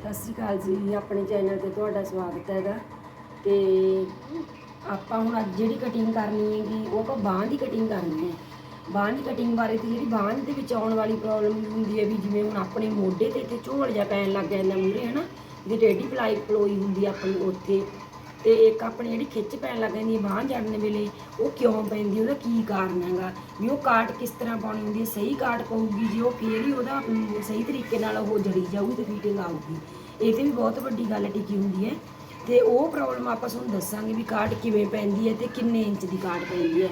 ਸਤਿ ਸ਼੍ਰੀ ਅਕਾਲ ਜੀ, ਆਪਣੇ ਚੈਨਲ ਤੇ ਤੁਹਾਡਾ ਸਵਾਗਤ ਹੈਗਾ ਤੇ ਆਪਾਂ ਹੁਣ ਅੱਜ ਜਿਹੜੀ ਕਟਿੰਗ ਕਰਨੀ ਹੈਗੀ, ਉਹ ਆਪਾਂ ਬਾਂਹ ਦੀ ਕਟਿੰਗ ਕਰਨੀ ਹੈ। ਬਾਂਹ ਦੀ ਕਟਿੰਗ ਬਾਰੇ ਤੇ ਜਿਹੜੀ ਬਾਂਹ ਦੇ ਵਿੱਚ ਆਉਣ ਵਾਲੀ ਪ੍ਰੋਬਲਮ ਹੁੰਦੀ ਹੈ ਵੀ ਜਿਵੇਂ ਹੁਣ ਆਪਣੇ ਮੋਢੇ ਤੇ ਤੇ ਝੋਲ ਜਿਹਾ ਪੈਣ ਲੱਗ ਜਾਂਦਾ ਮੂਰੇ ਹਨਾ? ਜੇ ਟੇਢੀ ਪਲਾਈ ਪਲੋਈ ਹੁੰਦੀ ਆ ਆਪਣੀ ਉੱਥੇ ਤੇ ਇੱਕ ਆਪਣੀ ਜਿਹੜੀ ਖਿੱਚ ਪੈਣ ਲੱਗ ਜਾਂਦੀ ਹੈ ਬਾਂਹ ਜੜਨ ਵੇਲੇ, ਉਹ ਕਿਉਂ ਪੈਂਦੀ ਉਹਦਾ ਕੀ ਕਾਰਨ ਹੈਗਾ? ਵੀ ਉਹ ਕਾਟ ਕਿਸ ਤਰ੍ਹਾਂ ਪਾਉਣੀ ਹੁੰਦੀ ਹੈ? ਸਹੀ ਕਾਟ ਪਊਗੀ ਜੇ ਉਹ ਫੇਰ ਹੀ ਉਹਦਾ ਸਹੀ ਤਰੀਕੇ ਨਾਲ ਉਹ ਜੜੀ ਜਾਊਗੀ ਤੇ ਫਿਟਿੰਗ ਆਊਗੀ। ਇਹ ਤੇ ਵੀ ਬਹੁਤ ਵੱਡੀ ਗੱਲ ਟਿਕੀ ਹੁੰਦੀ ਹੈ। ਤੇ ਉਹ ਪ੍ਰੋਬਲਮ ਆਪਾਂ ਤੁਹਾਨੂੰ ਦੱਸਾਂਗੇ ਵੀ ਕਾਟ ਕਿਵੇਂ ਪੈਂਦੀ ਹੈ ਤੇ ਕਿੰਨੇ ਇੰਚ ਦੀ ਕਾਟ ਪੈਂਦੀ ਹੈ।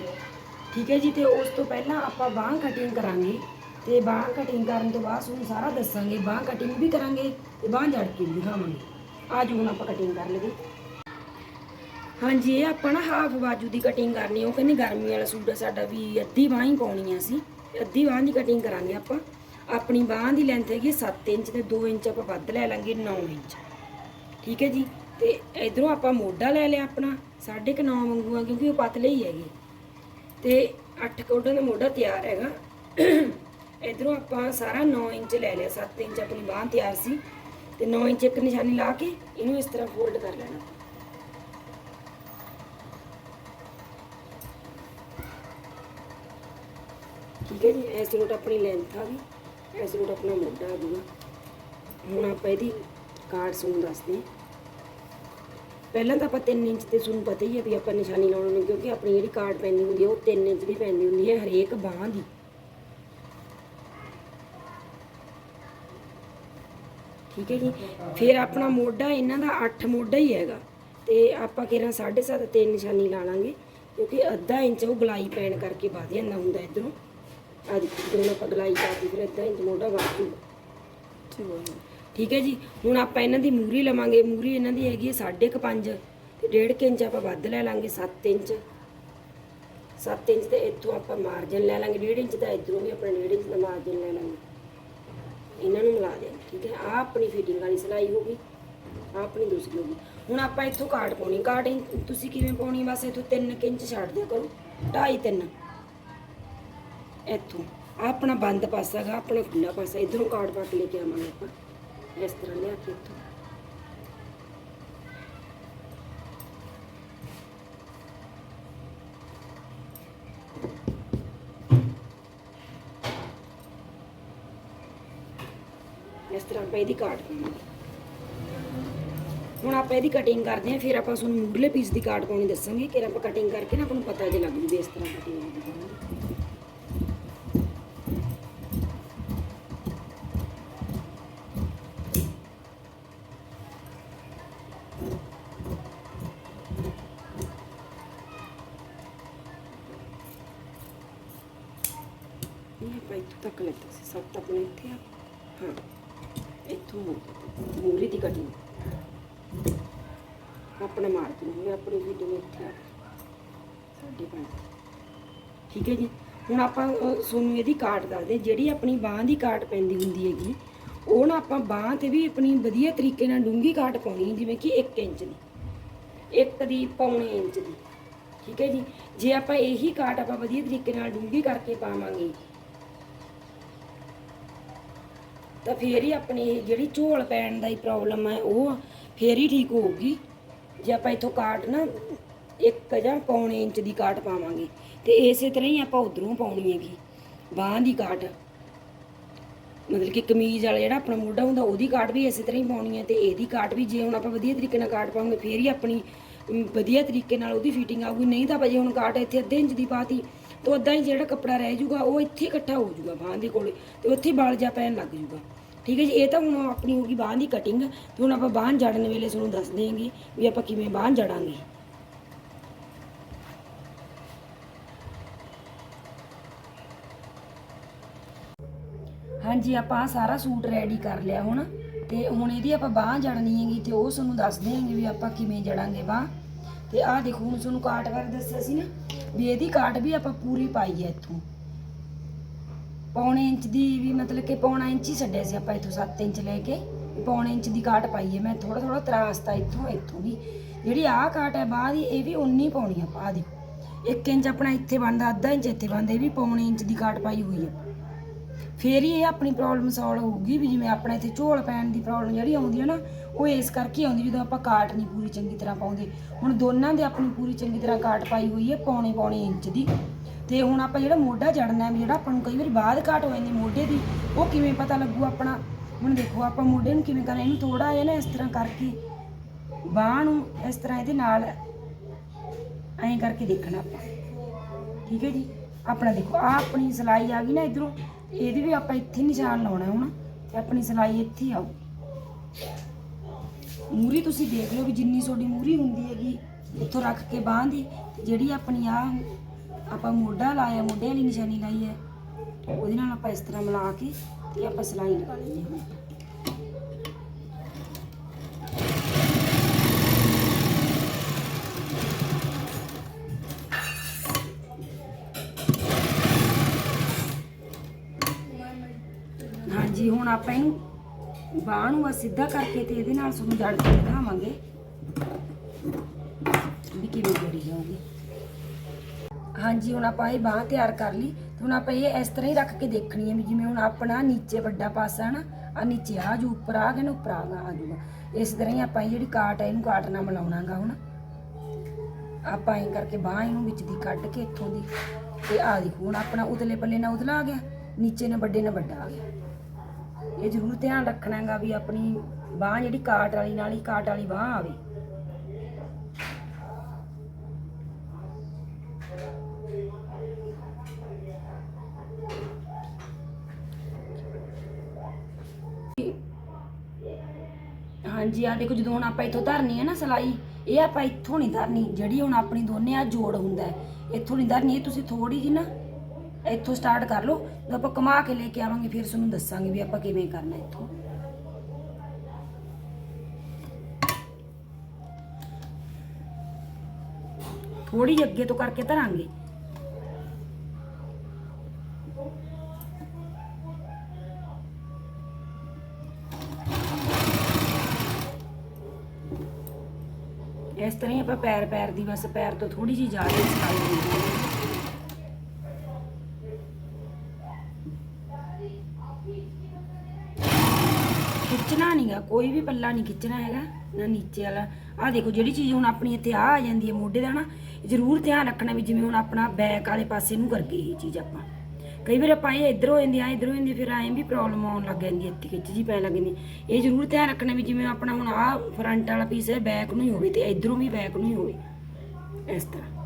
ਠੀਕ ਹੈ ਜੀ? ਤੇ ਉਸ ਤੋਂ ਪਹਿਲਾਂ ਆਪਾਂ ਬਾਂਹ ਕਟਿੰਗ ਕਰਾਂਗੇ। ਤੇ ਬਾਂਹ ਕਟਿੰਗ ਕਰਨ ਤੋਂ ਬਾਅਦ ਤੁਹਾਨੂੰ ਸਾਰਾ ਦੱਸਾਂਗੇ। ਬਾਂਹ ਕਟਿੰਗ ਵੀ ਕਰਾਂਗੇ ਤੇ ਬਾਂਹ ਜੜ ਕੇ ਵੀ ਦਿਖਾਵਾਂਗੇ। ਅੱਜ ਹੁਣ ਆਪਾਂ ਕਟਿੰਗ ਕਰ ਲਈਏ। ਹਾਂਜੀ, ਇਹ ਆਪਾਂ ਨਾ ਹਾਫ ਬਾਜੂ ਦੀ ਕਟਿੰਗ ਕਰਨੀ, ਉਹ ਕਹਿੰਦੇ ਗਰਮੀ ਵਾਲਾ ਸੂਟ ਆ ਸਾਡਾ ਵੀ, ਅੱਧੀ ਬਾਂਹ ਹੀ ਪਾਉਣੀ ਆ ਅਸੀਂ। ਅੱਧੀ ਬਾਂਹ ਦੀ ਕਟਿੰਗ ਕਰਾਂਗੇ ਆਪਾਂ। ਆਪਣੀ ਬਾਂਹ ਦੀ ਲੈਂਥ ਹੈਗੀ 7 ਇੰਚ ਤੇ 2 ਇੰਚ ਆਪਾਂ ਵੱਧ ਲੈ ਲਾਂਗੇ 9 ਇੰਚ। ਠੀਕ ਹੈ ਜੀ? ਤੇ ਇਧਰੋਂ ਆਪਾਂ ਮੋਢਾ ਲੈ ਲਿਆ ਆਪਣਾ 9.5 ਵਾਂਗੂ ਆ, ਕਿਉਂਕਿ ਉਹ ਪਤਲੇ ਹੀ ਹੈਗੇ। ਤੇ 8 ਕੋਡਾਂ ਦਾ ਮੋਢਾ ਤਿਆਰ ਹੈਗਾ। ਇਧਰੋਂ ਆਪਾਂ ਸਾਰਾ 9 ਇੰਚ ਲੈ ਲਿਆ 7 ਇੰਚ ਆਪਣੀ ਬਾਂਹ ਤਿਆਰ ਸੀ। ਤੇ 9 ਇੰਚ ਇੱਕ ਨਿਸ਼ਾਨੀ ਲਾ ਕੇ ਇਹਨੂੰ ਇਸ ਤਰ੍ਹਾਂ ਫੋਲਡ ਕਰ ਲੈਣਾ। ਠੀਕ ਹੈ ਜੀ ਇਸ ਰੋਟ ਆਪਣੀ ਲੈਂਥ ਆ ਗਈ, ਇਸ ਰੋਟ ਆਪਣਾ ਮੋਢਾ ਆ ਜੂਗਾ ਹੁਣ ਆਪਾਂ ਇਹਦੀ ਕਾਰਡ ਸੂਨ ਦੱਸਦੇ ਹਾਂ। ਪਹਿਲਾਂ ਤਾਂ ਆਪਾਂ 3 ਇੰਚ ਤੇ ਤੁਹਾਨੂੰ ਪਤਾ ਹੀ ਹੈ ਵੀ ਆਪਾਂ ਨਿਸ਼ਾਨੀ ਲਾਉਣੀ ਨਹੀਂ ਕਿਉਂਕਿ ਆਪਣੀ ਜਿਹੜੀ ਕਾਰਡ ਪੈਂਦੀ ਹੁੰਦੀ ਹੈ ਉਹ 3 ਇੰਚ ਦੀ ਪੈਂਦੀ ਹੁੰਦੀ ਹੈ, ਹਰੇਕ ਬਾਂਹ ਦੀ। ਠੀਕ ਹੈ ਜੀ? ਫਿਰ ਆਪਣਾ ਮੋਢਾ ਇਹਨਾਂ ਦਾ 8 ਮੋਢਾ ਹੀ ਹੈਗਾ। ਤੇ ਆਪਾਂ ਕਿਰਾਂ 7.5 ਤੇ ਨਿਸ਼ਾਨੀ ਲਾ ਲਾਂਗੇ, ਕਿਉਂਕਿ ਅੱਧਾ ਇੰਚ ਉਹ ਗਲਾਈ ਪੈਣ ਕਰਕੇ ਵਧ ਜਾਂਦਾ ਹੁੰਦਾ ਇਧਰੋਂ। ਆ ਦੇਖੋ ਜਦੋਂ ਆਪਾਂ ਗਲਾਈ ਕਰਦੀ ਫਿਰ ਅੱਧਾ ਇੰਚ ਮੋਢਾ ਵਧ ਜੂਗਾ ਠੀਕ ਹੈ ਜੀ, ਹੁਣ ਆਪਾਂ ਇਹਨਾਂ ਦੀ ਮੂਰੀ ਲਵਾਂਗੇ। ਮੂਰੀ ਇਹਨਾਂ ਦੀ ਹੈਗੀ 5.5 ਤੇ 1.5 ਇੰਚ ਆਪਾਂ ਵੱਧ ਲੈ ਲਾਂਗੇ 7 ਇੰਚ। 7 ਇੰਚ ਤੇ ਇੱਥੋਂ ਆਪਾਂ ਮਾਰਜਨ ਲੈ ਲਾਂਗੇ। 1.5 ਇੰਚ ਦਾ ਇਧਰੋਂ ਵੀ ਆਪਣਾ 1.5 ਇੰਚ ਦਾ ਮਾਰਜਨ ਲੈ ਲਾਂਗੇ। ਇਹਨਾਂ ਨੂੰ ਮਿਲਾ ਦੇ ਠੀਕ ਹੈ? ਆ ਆਪਣੀ ਫਿਟਿੰਗ ਵਾਲੀ ਸਿਲਾਈ ਹੋ ਗਈ। ਆ ਆਪਣੀ ਦੂਸਰੀ ਹੋ ਗਈ। ਹੁਣ ਆਪਾਂ ਇੱਥੋਂ ਕਾਟ ਪਾਉਣੀ। ਕਾਟ ਇੰ- ਤੁਸੀਂ ਕਿਵੇਂ ਪਾਉਣੀ? ਬਸ ਇੱਥੋਂ 3 ਇੰਚ ਛੱਡ ਦਿਆ ਕਰੋ। 2.5 3 ਇੱਥੋਂ। ਆਹ ਆਪਣਾ ਬੰਦ ਪਾਸਾ ਹੈਗਾ, ਆਪਣਾ ਖੁੱਲਾ ਪਾਸਾ। ਇਧਰੋਂ ਕਾਟ ਪਾ ਕੇ ਲੈ ਕੇ ਆਵਾਂਗੇ ਆਪਾਂ। ਇਸ ਤਰ੍ਹਾਂ ਲਿਆ ਕੇ ਇੱਥੋਂ। ਇਸ ਤਰ੍ਹਾਂ ਆਪਾਂ ਇਹਦੀ ਕਾਟ ਪਾਵਾਂਗੇ ਹੁਣ ਆਪਾਂ ਇਹਦੀ ਕਟਿੰਗ ਕਰਦੇ ਹਾਂ, ਫਿਰ ਆਪਾਂ ਤੁਹਾਨੂੰ ਮੁੱਢਲੇ ਪੀਸ ਦੀ ਕਾਟ ਪਾਉਣੀ ਦੱਸਾਂਗੇ। ਕਿ ਆਪਾਂ ਕਟਿੰਗ ਕਰਕੇ ਨਾ ਆਪਾਂ ਨੂੰ ਪਤਾ ਜੇ ਲੱਗ ਜੂ ਇਸ ਤਰ੍ਹਾਂ ਕਟਿੰਗ ਨਹੀਂ ਆਪਾਂ ਇੱਥੋਂ ਤੱਕ ਲੈਤਾ ਸੀ ਸੱਤ ਆਪਣੇ ਇੱਥੇ ਆ ਹਾਂ ਇੱਥੋਂ ਮੂਰੀ ਦੀ ਕਟਿੰਗ ਆਪਣਾ ਮਾਰਜਨ ਹੋਵੇ ਆਪਣੀ ਵੀਡੀਓ ਇੱਥੇ ਆ ਸਾਡੇ ਪੰਜ ਠੀਕ ਹੈ ਜੀ ਹੁਣ ਆਪਾਂ ਅਹ, ਤੁਹਾਨੂੰ ਇਹਦੀ ਕਾਟ ਦੱਸਦੇ ਜਿਹੜੀ ਆਪਣੀ ਬਾਹ ਦੀ ਕਾਟ ਪੈਂਦੀ ਹੁੰਦੀ ਹੈਗੀ ਉਹ ਨਾ ਆਪਾਂ ਬਾਹ ਤੇ ਵੀ ਆਪਣੀ ਵਧੀਆ ਤਰੀਕੇ ਨਾਲ ਡੂੰਗੀ ਕਾਟ ਪਾਉਣੀ ਹੈ, ਜਿਵੇਂ ਕਿ 1 ਇੰਚ ਦੀ ਇੱਕ ਦੀ ਪੌਣੇ ਇੰਚ ਦੀ ਠੀਕ ਹੈ ਜੀ ਜੇ ਆਪਾਂ ਇਹੀ ਕਾਟ ਆਪਾਂ ਵਧੀਆ ਤਰੀਕੇ ਨਾਲ ਡੂੰਗੀ ਕਰਕੇ ਪਾਵਾਂਗੇ ਤਾਂ ਫੇਰ ਹੀ ਆਪਣੀ ਜਿਹੜੀ ਝੋਲ ਪੈਣ ਦਾ ਹੀ ਪ੍ਰੋਬਲਮ ਹੈ ਉਹ ਫੇਰ ਹੀ ਠੀਕ ਹੋਊਗੀ। ਜੇ ਆਪਾਂ ਇਥੋਂ ਕਾਟ ਨਾ, ਇੱਕ ਜਾਂ ਪੌਣੇ ਇੰਚ ਦੀ ਕਾਟ ਪਾਵਾਂਗੇ, ਤੇ ਇਸੇ ਤਰ੍ਹਾਂ ਹੀ ਆਪਾਂ ਉਧਰੋਂ ਪਾਉਣੀ ਹੈਗੀ, ਬਾਹਾਂ ਦੀ ਕਾਟ। ਮਤਲਬ ਕਿ ਕਮੀਜ਼ ਵਾਲਾ ਜਿਹੜਾ ਆਪਣਾ ਮੋਢਾ ਹੁੰਦਾ, ਉਹਦੀ ਕਾਟ ਵੀ ਇਸੇ ਤਰ੍ਹਾਂ ਹੀ ਪਾਉਣੀ ਹੈ, ਤੇ ਇਹਦੀ ਕਾਟ ਵੀ ਜੇ ਹੁਣ ਆਪਾਂ ਵਧੀਆ ਤਰੀਕੇ ਨਾਲ ਕਾਟ ਪਾਵਾਂਗੇ, ਫੇਰ ਹੀ ਆਪਣੀ ਵਧੀਆ ਤਰੀਕੇ ਨਾਲ ਉਹਦੀ ਫਿਟਿੰਗ ਆਊਗੀ। ਨਹੀਂ ਤਾਂ ਆਪਾਂ ਹੁਣ ਕਾਟ ਇੱਥੇ ਅੱਧੇ ਇੰਚ ਦੀ ਪਾਤੀ, ਤਾਂ ਉਦਾਂ ਹੀ ਜਿਹੜਾ ਕੱਪੜਾ ਰਹਿ ਜਾਊਗਾ, ਉਹ ਇੱਥੇ ਇਕੱਠਾ ਹੋ ਜਾਊਗਾ ਬਾਹਾਂ ਦੇ ਕੋਲੇ, ਤੇ ਉੱਥੇ ਬਲ ਜਾ ਪੈਣ ਲੱਗ ਜਾਊਗਾ। ਠੀਕ ਹੈ ਜੀ, ਇਹ ਤਾਂ ਹੁਣ ਆਪਣੀ ਹੋ ਗਈ ਬਾਹਾਂ ਦੀ ਕਟਿੰਗ ਤੇ ਹੁਣ ਆਪਾਂ ਬਾਹਾਂ ਜੜਨ ਵੇਲੇ ਤੁਹਾਨੂੰ ਦੱਸ ਦੇਵਾਂਗੇ ਵੀ ਆਪਾਂ ਕਿਵੇਂ ਬਾਹਾਂ ਜੜਾਂਗੇ। ਹਾਂਜੀ, ਆਪਾਂ ਸਾਰਾ ਸੂਟ ਰੈਡੀ ਕਰ ਲਿਆ ਹੁਣ, ਤੇ ਹੁਣ ਇਹਦੀ ਆਪਾਂ ਬਾਹ ਜੜਨੀ ਹੈਗੀ, ਤੇ ਉਹ ਤੁਹਾਨੂੰ ਦੱਸ ਦੇਵਾਂਗੇ ਵੀ ਆਪਾਂ ਕਿਵੇਂ ਜੜਾਂਗੇ ਬਾਹ। ਤੇ ਆਹ ਦੇਖੋ, ਹੁਣ ਤੁਹਾਨੂੰ ਕਾਟ ਬਾਰੇ ਦੱਸਿਆ ਸੀ ਨਾ, ਵੀ ਇਹਦੀ ਕਾਟ ਵੀ ਆਪਾਂ ਪੂਰੀ ਪਾਈ ਹੈ ਇੱਥੋਂ। ਪੌਣੇ ਇੰਚ ਦੀ ਵੀ ਮਤਲਬ ਕਿ ਪੌਣਾ ਇੰਚ ਹੀ ਛੱਡਿਆ ਸੀ ਆਪਾਂ ਇੱਥੋਂ 7 ਇੰਚ ਲੈ ਕੇ। ਪੌਣੇ ਇੰਚ ਦੀ ਕਾਟ ਪਾਈ ਹੈ। ਮੈਂ ਥੋੜਾ ਥੋੜਾ ਤਰਾਸਤਾ ਇੱਥੋਂ ਇੱਥੋਂ ਵੀ। ਜਿਹੜੀ ਆਹ ਕਾਟ ਹੈ ਬਾਅਦ ਦੀ, ਇਹ ਵੀ ਉਨੀ ਪਾਉਣੀ ਆਪਾਂ ਆਹ ਦੇਖੋ। 1 ਇੰਚ ਆਪਣਾ ਇੱਥੇ ਬਣਦਾ, ਅੱਧਾ ਇੰਚ ਇੱਥੇ ਬਣਦਾ, ਇਹ ਵੀ ਪੌਣੇ ਇੰਚ ਦੀ ਕਾਟ ਪਾਈ ਹੋਈ ਹੈ ਫੇਰ ਹੀ ਇਹ ਆਪਣੀ ਪ੍ਰੋਬਲਮ ਸੋਲਵ ਹੋਊਗੀ ਵੀ ਜਿਵੇਂ ਆਪਣਾ ਇੱਥੇ ਝੋਲ ਪੈਣ ਦੀ ਪ੍ਰੋਬਲਮ ਜਿਹੜੀ ਆਉਂਦੀ ਹੈ ਨਾ, ਉਹ ਇਸ ਕਰਕੇ ਆਉਂਦੀ ਜਦੋਂ ਆਪਾਂ ਕਾਟ ਨਹੀਂ ਪੂਰੀ ਚੰਗੀ ਤਰ੍ਹਾਂ ਪਾਉਂਦੇ। ਹੁਣ ਦੋਨਾਂ ਦੇ ਆਪਣੀ ਪੂਰੀ ਚੰਗੀ ਤਰ੍ਹਾਂ ਕਾਟ ਪਾਈ ਹੋਈ ਹੈ ਪੌਣੇ ਪੌਣੇ ਇੰਚ ਦੀ। ਤੇ ਹੁਣ ਆਪਾਂ ਜਿਹੜਾ ਮੋਢਾ ਜੜਨਾ ਵੀ ਜਿਹੜਾ ਆਪਾਂ ਨੂੰ ਕਈ ਵਾਰੀ ਬਾਅਦ ਘਾਟ ਹੋ ਜਾਂਦੀ ਮੋਢੇ ਦੀ, ਉਹ ਕਿਵੇਂ ਪਤਾ ਲੱਗੂ ਆਪਣਾ? ਹੁਣ ਦੇਖੋ, ਆਪਾਂ ਮੋਢੇ ਨੂੰ ਕਿਵੇਂ ਕਰਨਾ ਇਹਨੂੰ ਥੋੜਾ ਜਿਹਾ ਨਾ ਇਸ ਤਰ੍ਹਾਂ ਕਰਕੇ, ਬਾਹ ਨੂੰ ਇਸ ਤਰ੍ਹਾਂ ਇਹਦੇ ਨਾਲ ਐਂ ਕਰਕੇ ਦੇਖਣਾ ਆਪਾਂ। ਠੀਕ ਹੈ ਜੀ? ਆਪਣਾ ਦੇਖੋ ਆ ਆਪਣੀ ਸਲਾਈ ਆ ਗਈ ਨਾ ਇਧਰੋਂ, ਇਹਦੀ ਵੀ ਆਪਾਂ ਇੱਥੇ ਨਿਸ਼ਾਨ ਲਾਉਣਾ ਹੁਣ, ਤੇ ਆਪਣੀ ਸਲਾਈ ਇੱਥੇ ਹੀ ਆਊ ਮੂਰੀ ਤੁਸੀਂ ਦੇਖ ਲਓ ਵੀ ਜਿੰਨੀ ਤੁਹਾਡੀ ਮੂਰੀ ਹੁੰਦੀ ਹੈਗੀ, ਉੱਥੋਂ ਰੱਖ ਕੇ ਬਾਂਹ ਦੀ ਜਿਹੜੀ ਆਪਣੀ ਆ ਆਪਾਂ ਮੋਢਾ ਲਾਇਆ, ਮੋਢੇ ਵਾਲੀ ਨਿਸ਼ਾਨੀ ਲਾਈ ਹੈ। ਉਹਦੇ ਨਾਲ ਆਪਾਂ ਇਸ ਤਰ੍ਹਾਂ ਮਿਲਾ ਕੇ ਤੇ ਆਪਾਂ ਸਲਾਈ ਲਗਾ ਲੈਂਦੇ ਹਾਂ। ਹਾਂਜੀ, ਹੁਣ ਆਪਾਂ ਇਹਨੂੰ ਬਾਹ ਨੂੰ ਆ ਸਿੱਧਾ ਕਰਕੇ ਤੇ ਇਹਦੇ ਨਾਲ ਤੁਹਾਨੂੰ ਜੜ ਕੇ ਦਿਖਾਵਾਂਗੇ ਵੀ ਕਿਵੇਂ ਜੜੀ ਜਾਊਗੀ ਹਾਂਜੀ, ਹੁਣ ਆਪਾਂ ਇਹ ਬਾਹ ਤਿਆਰ ਕਰ ਲਈ ਤੇ ਹੁਣ ਆਪਾਂ ਇਹ ਇਸ ਤਰ੍ਹਾਂ ਹੀ ਰੱਖ ਕੇ ਦੇਖਣੀ ਹੈ ਵੀ ਜਿਵੇਂ ਹੁਣ ਆਪਣਾ ਨੀਚੇ ਵੱਡਾ ਪਾਸਾ ਹੈ ਨਾ ਆ ਨੀਚੇ ਆ ਜੂ, ਉੱਪਰ ਆ ਗਿਆ ਨਾ, ਉੱਪਰ ਆ ਗਾ ਆ ਜੂਗਾ। ਇਸ ਤਰ੍ਹਾਂ ਹੀ ਆਪਾਂ ਇਹ ਜਿਹੜੀ ਕਾਟ ਹੈ ਇਹਨੂੰ ਕਾਟ ਨਾਲ ਮਿਲਾਉਣਾਗਾ ਹੁਣ। ਆਪਾਂ ਐਂ ਕਰਕੇ ਬਾਹ ਇਹਨੂੰ ਵਿੱਚ ਦੀ ਕੱਢ ਕੇ ਇੱਥੋਂ ਦੀ ਤੇ ਆ ਦੇਖੋ ਹੁਣ ਆਪਣਾ ਉਤਲੇ ਪੱਲੇ ਨਾਲ ਉਤਲਾ ਆ ਗਿਆ, ਨੀਚੇ ਨਾਲ ਵੱਡੇ ਨਾਲ ਵੱਡਾ ਆ ਗਿਆ। ਇਹ ਜ਼ਰੂਰ ਧਿਆਨ ਰੱਖਣਾ ਹੈਗਾ ਵੀ ਆਪਣੀ ਬਾਹ ਜਿਹੜੀ ਕਾਟ ਵਾਲੀ ਨਾਲ ਹੀ ਕਾਟ ਵਾਲੀ ਬਾਹ ਆਵੇ। ਹਾਂਜੀ ਆ ਦੇਖੋ ਜਦੋਂ ਹੁਣ ਆਪਾਂ ਇੱਥੋਂ ਧਰਨੀ ਹੈ ਨਾ ਸਲਾਈ, ਇਹ ਆਪਾਂ ਇੱਥੋਂ ਨਹੀਂ ਧਰਨੀ, ਜਿਹੜੀ ਹੁਣ ਆਪਣੀ ਦੋਨੇ ਆ ਜੋੜ ਹੁੰਦਾ ਹੈ। ਇੱਥੋਂ ਨਹੀਂ ਧਰਨੀ, ਇਹ ਤੁਸੀਂ ਥੋੜੀ ਜੀ ਨਾ ਇੱਥੋਂ ਸਟਾਰਟ ਕਰ ਲਓ, ਜਦੋਂ ਆਪਾਂ ਕਮਾ ਕੇ ਲੈ ਕੇ ਆਵਾਂਗੇ, ਫਿਰ ਤੁਹਾਨੂੰ ਦੱਸਾਂਗੇ ਵੀ ਆਪਾਂ ਕਿਵੇਂ ਕਰਨਾ ਇੱਥੋਂ। ਥੋੜੀ ਜਿਹੀ ਅੱਗੇ ਤੋਂ ਕਰਕੇ ਧਰਾਂਗੇ। ਤਰ੍ਹਾਂ ਹੀ ਆਪਾਂ ਪੈਰ ਪੈਰ ਦੀ ਬਸ ਪੈਰ ਤੋਂ ਥੋੜੀ ਜਿਹੀ ਜ਼ਿਆਦਾ ਸਲਾਈ ਦਿੰਦੇ ਹਾਂ। ਖਿੱਚਣਾ ਨਹੀਂਗਾ ਕੋਈ ਵੀ ਪੱਲਾ ਨਹੀਂ ਖਿੱਚਣਾ ਹੈਗਾ, ਨਾ ਨੀਚੇ ਵਾਲਾ। ਆਹ ਦੇਖੋ ਜਿਹੜੀ ਚੀਜ਼ ਹੁਣ ਆਪਣੀ ਇੱਥੇ ਆ ਆ ਜਾਂਦੀ ਹੈ ਮੋਢੇ ਦਾ ਨਾ ਜ਼ਰੂਰ ਧਿਆਨ ਰੱਖਣਾ ਵੀ ਜਿਵੇਂ ਹੁਣ ਆਪਣਾ ਬੈਕ ਵਾਲੇ ਪਾਸੇ ਨੂੰ ਕਰਕੇ ਇਹ ਚੀਜ਼ ਆਪਾਂ। ਕਈ ਵਾਰ ਆਪਾਂ ਇਹ ਇੱਧਰੋਂ ਹੋ ਜਾਂਦੀ ਆ ਇੱਧਰੋਂ ਜਾਂਦੀ ਫਿਰ ਐਂ ਵੀ ਪ੍ਰੋਬਲਮ ਆਉਣ ਲੱਗ ਜਾਂਦੀ ਹੈ ਇੱਥੇ ਖਿੱਚ ਜੀ ਪੈਣ ਲੱਗ ਜਾਂਦੀ ਇਹ ਜ਼ਰੂਰ ਧਿਆਨ ਰੱਖਣਾ ਵੀ ਜਿਵੇਂ ਆਪਣਾ ਹੁਣ ਆ ਫਰੰਟ ਵਾਲਾ ਪੀਸ ਹੈ ਬੈਕ ਨੂੰ ਹੀ ਹੋਵੇ ਤੇ ਇੱਧਰੋਂ ਵੀ ਬੈਕ ਨੂੰ ਹੀ ਹੋਵੇ। ਇਸ ਤਰ੍ਹਾਂ।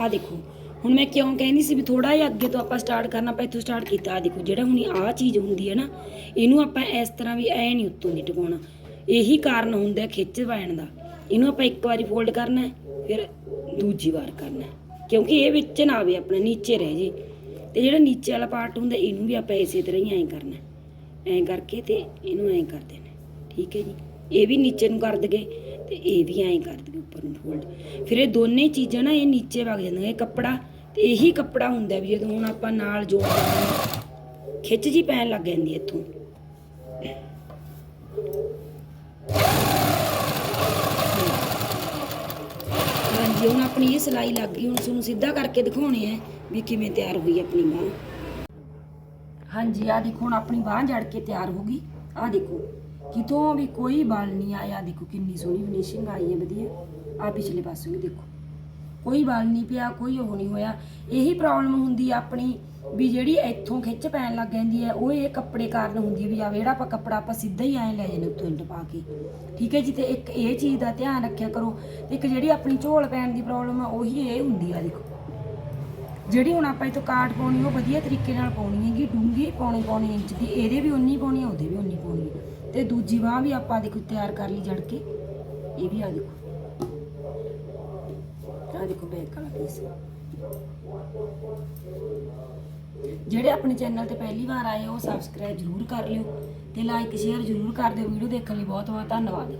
ਆ ਦੇਖੋ, ਹੁਣ ਮੈਂ ਕਿਉਂ ਕਹਿੰਦੀ ਸੀ ਵੀ ਥੋੜਾ ਜਿਹਾ ਅੱਗੇ ਤੋਂ ਆਪਾਂ ਸਟਾਰਟ ਕਰਨਾ ਆਪਾਂ ਇੱਥੋਂ ਸਟਾਰਟ ਕੀਤਾ। ਆ ਦੇਖੋ, ਜਿਹੜਾ ਹੁਣ ਆ ਚੀਜ਼ ਹੁੰਦੀ ਹੈ ਨਾ, ਇਹਨੂੰ ਆਪਾਂ ਇਸ ਤਰ੍ਹਾਂ ਵੀ ਐ ਨਹੀਂ ਉੱਤੋਂ ਦੀ ਟਿਕਾਉਣਾ। ਇਹੀ ਕਾਰਨ ਹੁੰਦਾ ਖਿੱਚ ਪੈਣ ਦਾ। ਇਹਨੂੰ ਆਪਾਂ ਇੱਕ ਵਾਰੀ ਫੋਲਡ ਕਰਨਾ ਫਿਰ ਦੂਜੀ ਵਾਰ ਕਰਨਾ ਕਿਉਂਕਿ ਇਹ ਵਿੱਚ ਨਾ ਆਵੇ, ਆਪਣਾ ਨੀਚੇ ਰਹਿ ਜੇ। ਤੇ ਜਿਹੜਾ ਨੀਚੇ ਵਾਲਾ ਪਾਰਟ ਹੁੰਦਾ, ਇਹਨੂੰ ਵੀ ਆਪਾਂ ਇਸੇ ਤਰ੍ਹਾਂ ਹੀ ਐਂ ਕਰਨਾ ਐਂ ਕਰਕੇ ਤੇ ਇਹਨੂੰ ਐਂ ਕਰ ਦੇਣਾ ਠੀਕ ਹੈ ਜੀ। ਇਹ ਵੀ ਨੀਚੇ ਨੂੰ ਕਰ ਦਗੇ ਤੇ ਇਹ ਵੀ ਐਂ ਕਰ ਦਗੇ ਉੱਪਰ ਨੂੰ ਫੋਲਡ ਫਿਰ ਇਹ ਦੋਨੇ ਚੀਜ਼ਾਂ ਨਾ ਇਹ ਨੀਚੇ ਵਗ ਜਾਂਦੀਆਂ, ਇਹ ਕੱਪੜਾ ਤੇ ਇਹੀ ਕੱਪੜਾ ਹੁੰਦਾ ਵੀ ਜਦੋਂ ਹੁਣ ਆਪਾਂ ਨਾਲ ਜੋੜ ਖਿੱਚ ਜੀ ਪੈਣ ਲੱਗ ਜਾਂਦੀ ਇੱਥੋਂ। ਹਾਂਜੀ, ਹੁਣ ਆਪਣੀ ਇਹ ਸਿਲਾਈ ਲੱਗ ਗਈ, ਹੁਣ ਤੁਹਾਨੂੰ ਸਿੱਧਾ ਕਰਕੇ ਦਿਖਾਉਣੇ ਆ ਵੀ ਕਿਵੇਂ ਤਿਆਰ ਹੋਈ ਆਪਣੀ ਬਾਂਹ। ਹਾਂਜੀ ਆ ਦੇਖੋ, ਹੁਣ ਆਪਣੀ ਬਾਂਹ ਜੜ ਕੇ ਤਿਆਰ ਹੋ ਗਈ। ਆ ਦੇਖੋ। ਕਿਤੋਂ ਵੀ ਕੋਈ ਬਲ ਨਹੀਂ ਆਇਆ। ਦੇਖੋ ਕਿੰਨੀ ਸੋਹਣੀ ਫਿਨਿਸ਼ਿੰਗ ਆਈ ਹੈ ਵਧੀਆ। ਆ ਪਿਛਲੇ ਪਾਸੇ ਵੀ ਦੇਖੋ। ਕੋਈ ਬਲ ਨਹੀਂ ਪਿਆ, ਕੋਈ ਉਹ ਨਹੀਂ ਹੋਇਆ। ਇਹੀ ਪ੍ਰੋਬਲਮ ਹੁੰਦੀ ਆ ਆਪਣੀ ਵੀ ਜਿਹੜੀ ਇੱਥੋਂ ਖਿੱਚ ਪੈਣ ਲੱਗ ਜਾਂਦੀ ਹੈ, ਉਹ ਇਹ ਕੱਪੜੇ ਕਾਰਨ ਹੁੰਦੀ ਹੈ ਵੀ ਆ ਜਿਹੜਾ ਆਪਾਂ ਕੱਪੜਾ ਆਪਾਂ ਸਿੱਧਾ ਹੀ ਐਂ ਲੈ ਜਾਂਦੇ ਉੱਤੋਂ ਇੰਟ ਪਾ ਕੇ। ਠੀਕ ਹੈ ਜੀ, ਤੇ ਇੱਕ ਇਹ ਚੀਜ਼ ਦਾ ਧਿਆਨ ਰੱਖਿਆ ਕਰੋ। ਤੇ ਇੱਕ ਜਿਹੜੀ ਆਪਣੀ ਝੋਲ ਪੈਣ ਦੀ ਪ੍ਰੋਬਲਮ ਆ, ਉਹੀ ਇਹ ਹੁੰਦੀ ਆ ਦੇਖੋ। ਜਿਹੜੀ ਹੁਣ ਆਪਾਂ ਇਥੋਂ ਕਾਟ ਪਾਉਣੀ, ਉਹ ਵਧੀਆ ਤਰੀਕੇ ਨਾਲ ਪਾਉਣੀ ਹੈਗੀ। ਡੂੰਗੀ ਪੌਣੇ ਪਾਉਣੀ ਇੰਚ ਦੀ, ਇਹਦੇ ਵੀ ਉਨੀ ਪਾਉਣੀ, ਉਹਦੇ ਵੀ ਉਨੀ ਪਾਉਣੀ। ਤੇ ਦੂਜੀ ਬਾਹ ਵੀ ਆਪਾਂ ਦੇਖੋ ਤਿਆਰ ਕਰ ਲਈ ਜੜ ਕੇ ਇਹ ਵੀ ਆ ਦੇਖੋ। ਆ ਦੇਖੋ ਬੈਕ ਵਾਲਾ ਪੀਸ ਜਿਹੜੇ ਆਪਣੇ ਚੈਨਲ ਤੇ ਪਹਿਲੀ ਵਾਰ ਆਏ ਹੋ ਸਬਸਕ੍ਰਾਈਬ ਜਰੂਰ ਕਰ ਲਿਓ ਤੇ ਲਾਈਕ ਸ਼ੇਅਰ ਜਰੂਰ ਕਰ ਦਿਓ। ਵੀਡੀਓ ਦੇਖਣ ਲਈ ਬਹੁਤ ਬਹੁਤ ਧੰਨਵਾਦ।